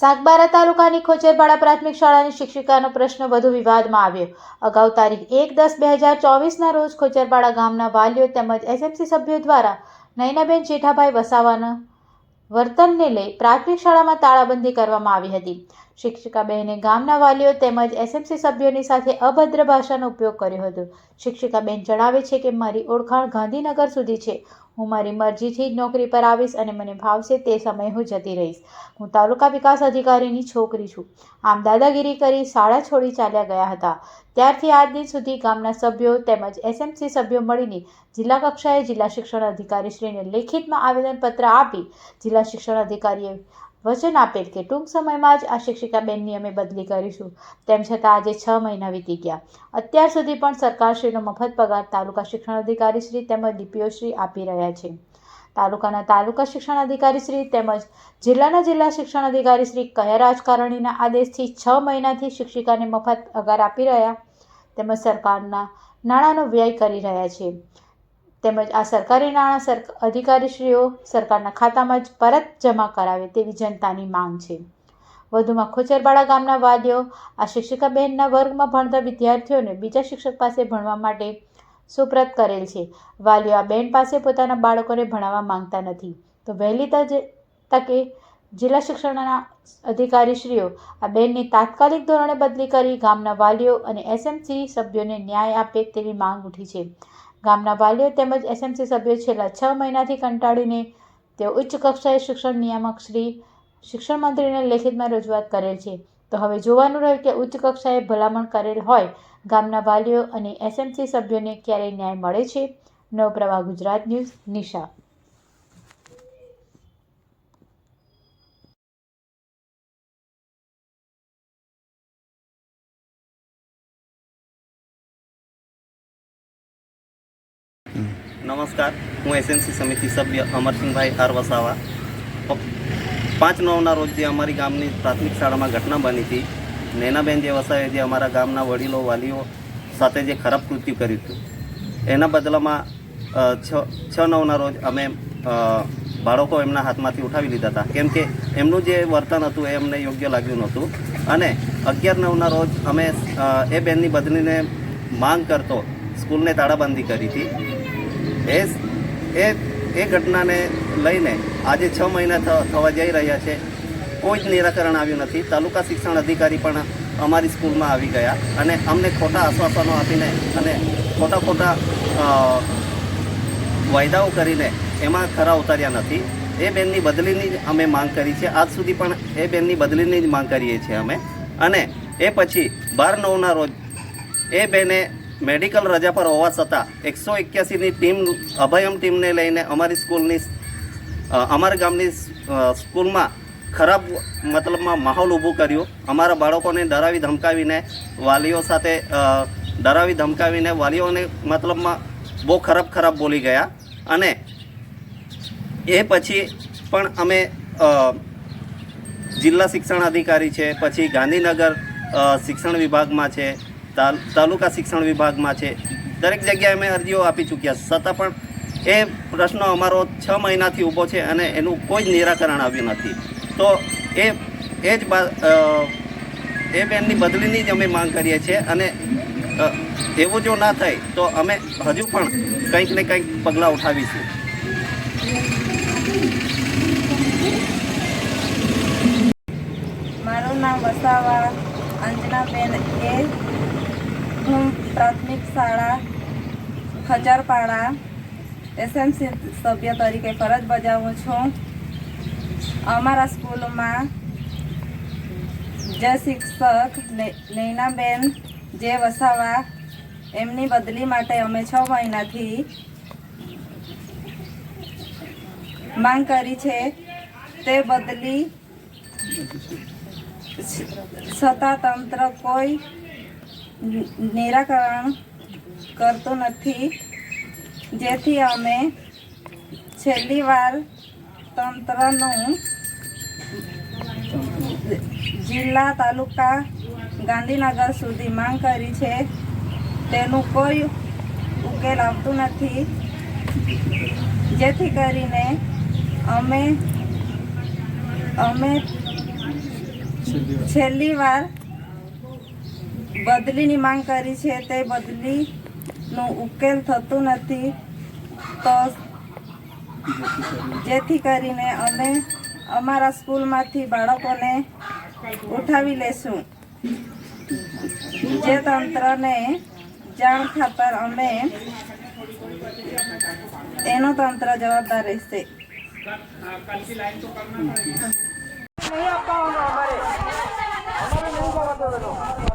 સાગબારા તાલુકાની ખોચરપાડા પ્રાથમિક શાળાની શિક્ષિકાનો પ્રશ્ન વધુ વિવાદમાં આવ્યો. અગાઉ તારીખ એક દસ બે હજાર ચોવીસના રોજ ખોચરપાડા ગામના વાલીઓ તેમજ એસએમસી સભ્યો દ્વારા નયનાબેન જેઠાભાઈ વસાવાના વર્તનને લઈ પ્રાથમિક શાળામાં તાળાબંધી કરવામાં આવી હતી. શિક્ષિકાબહેને ગામના વાલીઓ તેમજ એસએમસી સભ્યોની સાથે અભદ્ર ભાષાનો ઉપયોગ કર્યો હતો. શિક્ષિકાબેન જણાવે છે કે, મારી ઓળખાણ ગાંધીનગર સુધી છે. હું મારી મરજીથી જ નોકરી પર આવીશ અને મને ભાવશે તે સમયે હું જતી રહીશ. હું તાલુકા વિકાસ અધિકારીની છોકરી છું. આમ દાદાગીરી કરી શાળા છોડી ચાલ્યા ગયા હતા. ત્યારથી આજ દિન સુધી ગામના સભ્યો તેમજ એસએમસી સભ્યો મળીને જિલ્લા કક્ષાએ જિલ્લા શિક્ષણ અધિકારીશ્રીને લેખિતમાં આવેદનપત્ર આપી જિલ્લા શિક્ષણ અધિકારીએ વચન આપેલ કે ટૂંક સમયમાં જ આ શિક્ષિકાબેનની અમે બદલી કરીશું. તેમ છતાં આજે છ મહિના વીતી ગયા. અત્યાર સુધી પણ સરકારશ્રીનો મફત પગાર તાલુકા શિક્ષણ અધિકારીશ્રી તેમજ ડીપીઓશ્રી આપી રહ્યા છે. તાલુકાના તાલુકા શિક્ષણ અધિકારીશ્રી તેમજ જિલ્લાના જિલ્લા શિક્ષણ અધિકારીશ્રી કયા રાજકારણીના આદેશથી છ મહિનાથી શિક્ષિકાને મફત પગાર આપી રહ્યા તેમજ સરકારના નાણાંનો વ્યય કરી રહ્યા છે. તેમજ આ સરકારી નાણાં સર, અધિકારીશ્રીઓ સરકારના ખાતામાં જ પરત જમા કરાવે તેવી જનતાની માંગ છે. વધુમાં ખોચરબાળા ગામના વાલીઓ, આ શિક્ષિકાબહેનના વર્ગમાં ભણતા વિદ્યાર્થીઓને બીજા શિક્ષક પાસે ભણવા માટે સુપ્રત કરેલ છે. વાલીઓ આ બેન પાસે પોતાના બાળકોને ભણાવવા માંગતા નથી. તો વહેલી તકે જિલ્લા શિક્ષણના અધિકારીશ્રીઓ આ બેનની તાત્કાલિક ધોરણે બદલી કરી ગામના વાલીઓ અને એસએમસી સભ્યોને ન્યાય આપે તેવી માંગ ઉઠી છે. ગામના વાલીઓ તેમજ એસએમસી સભ્યો છેલ્લા છ મહિનાથી કંટાળીને તેઓ ઉચ્ચ કક્ષાએ શિક્ષણ નિયામક શ્રી, શિક્ષણ મંત્રીને લેખિતમાં રજૂઆત કરેલ છે. તો હવે જોવાનું રહ્યું કે ઉચ્ચ કક્ષાએ ભલામણ કરેલ હોય ગામના વાલીઓ અને એસએમસી સભ્યોને ક્યારે ન્યાય મળે છે? નવપ્રવાહ ગુજરાત ન્યૂઝ, નિશા. નમસ્કાર, હું એસએનસી સમિતિ સભ્ય અમરસિંહભાઈ આર વસાવા પાંચ નવના રોજ જે અમારી ગામની પ્રાથમિક શાળામાં ઘટના બની હતી, નૈનાબેન જે વસાવે જે અમારા ગામના વડીલો, વાલીઓ સાથે જે ખરાબ કૃત્યુ કર્યું હતું, એના બદલામાં છ છ નવના રોજ અમે બાળકો એમના હાથમાંથી ઉઠાવી લીધા હતા. કેમ કે એમનું જે વર્તન હતું એ અમને યોગ્ય લાગ્યું નહોતું. અને અગિયાર નવના રોજ અમે એ બેનની બદલીને માંગ કરતો, સ્કૂલને તાળાબંધી કરી હતી. એ એ એ ઘટનાને લઈને આજે છ મહિના થવા જઈ રહ્યા છે. કોઈ જ નિરાકરણ આવ્યું નથી. તાલુકા શિક્ષણ અધિકારી પણ અમારી સ્કૂલમાં આવી ગયા અને અમને ખોટા આશ્વાસનો આપીને અને ખોટા ખોટા વાયદાઓ કરીને એમાં ખરા ઉતાર્યા નથી. એ બેનની બદલીની જ અમે માંગ કરી છે. આજ સુધી પણ એ બેનની બદલીની જ માંગ કરીએ છીએ અમે. અને એ પછી બાર નવના રોજ એ બેને મેડિકલ રજા પર હોવા છતાં એકસો એક્યાસીની ટીમ, અભયમ ટીમને લઈને અમારી સ્કૂલની અમારા ગામની સ્કૂલમાં ખરાબ મતલબમાં માહોલ ઊભો કર્યો. અમારા બાળકોને ડરાવી ધમકાવીને વાલીઓ સાથે ડરાવી ધમકાવીને વાલીઓને મતલબમાં બહુ ખરાબ ખરાબ બોલી ગયા. અને એ પછી પણ અમે જિલ્લા શિક્ષણ અધિકારી છે, પછી ગાંધીનગર શિક્ષણ વિભાગમાં છે તાલુકા શિક્ષણ વિભાગમાં છે. દરેક જગ્યાએ અમે અરજીઓ આપી ચૂક્યા. છતાં પણ એ પ્રશ્ન અમારો છ મહિનાથી ઊભો છે અને એનું કોઈ જ નિરાકરણ આવ્યું નથી. તો એ એ જ એ બેનની બદલીની જ અમે માંગ કરીએ છીએ અને એવું જો ના થાય તો અમે હજુ પણ કંઈક ને કંઈક પગલાં ઉઠાવીશું. મારું નામ વસાવા અંજનાબેન એ. હું પ્રાથમિક શાળા, ખજરપાડા, એસએમસી સભ્ય તરીકે ફરજ બજાવું છું. અમારા સ્કૂલમાં જે શિક્ષક નૈનાબેન, જે વસાવા, એમની બદલી માટે અમે છ મહિનાથી માંગ કરી છે. તે બદલી સત્તાતંત્ર કોઈ નિરાકરણ કરતું નથી. જેથી અમે છેલ્લી વાર તંત્રનું જિલ્લા તાલુકા ગાંધીનગર સુધી માંગ કરી છે. તેનું કોઈ ઉકેલ આવતું નથી. જેથી કરીને અમે અમે છેલ્લી વાર બદલીની માંગ કરી છે, તે બદલીનું ઉકેલ થતું નથી. તો જેથી કરીને અમે અમારા સ્કૂલમાંથી બાળકોને ઉઠાવી લેશું. જે તંત્રને જાણ ખાતર અમે એનો તંત્ર જવાબદાર રહેશે. ખેતીવાડી વાળા તો બધી સ્કૂલને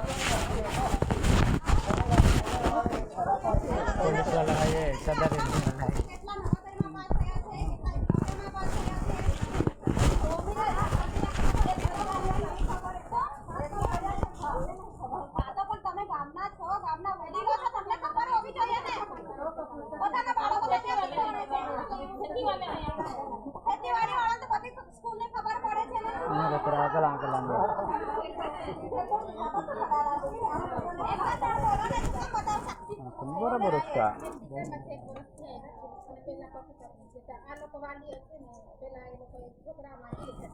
ખબર પડે છે ને બરાબર જ છે આ લોકો વાલી હશે ને પેલા એ લોકો છોકરા માટે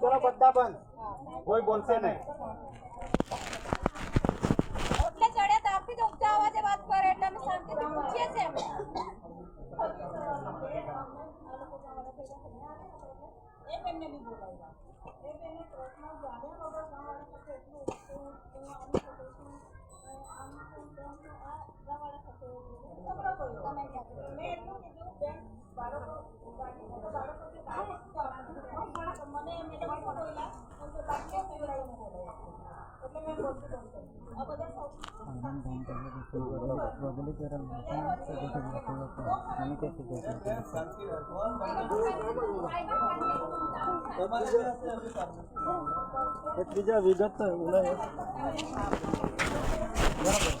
ચલો બધા બંધ કોઈ બોલશે નહીં એટલે ચડ્યા તાપથી તો ઉપજા અવાજે વાત કરે એટલે અમે શાંતિથી પૂછીએ છીએ એક એમને બી બોલાવ્યા એક એને પ્રશ્ન જાણ્યા વગર ગામ વાળા એટલું બીજા વિગત ઉલ્લેખ ऐसा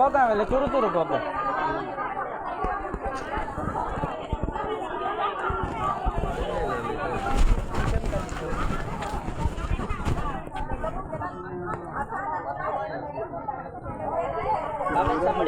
Godam, eller tror du på det?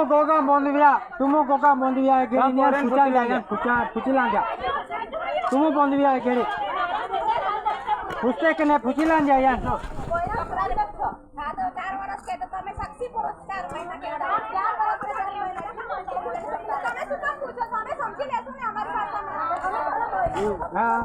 ತುಮಕೋಗ ಬಂದ್ವಿಯ ತುಮಕೋಗ ಬಂದ್ವಿಯ ಕೇಳಿ ಪುಚಿಲಾಂಜ ತುಮ ಬಂದ್ವಿಯ ಕೇಳಿ પુસ્તકને પૂછી લાંજે યાર હા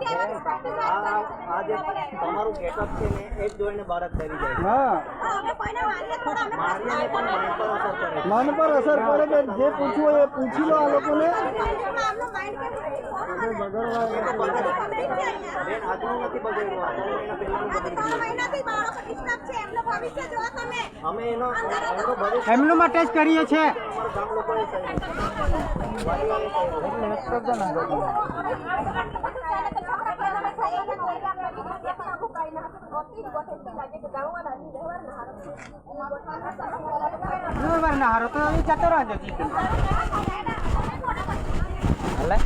આ જે તમારું ગેટઅપ છે ને એ જ જોઈને બાળક ડરી જાય હા. મન પર અસર પડે કે જે પૂછવું હોય એ પૂછી લો આ લોકોને. એમનું માટે જ કરીએ છીએ. Alek.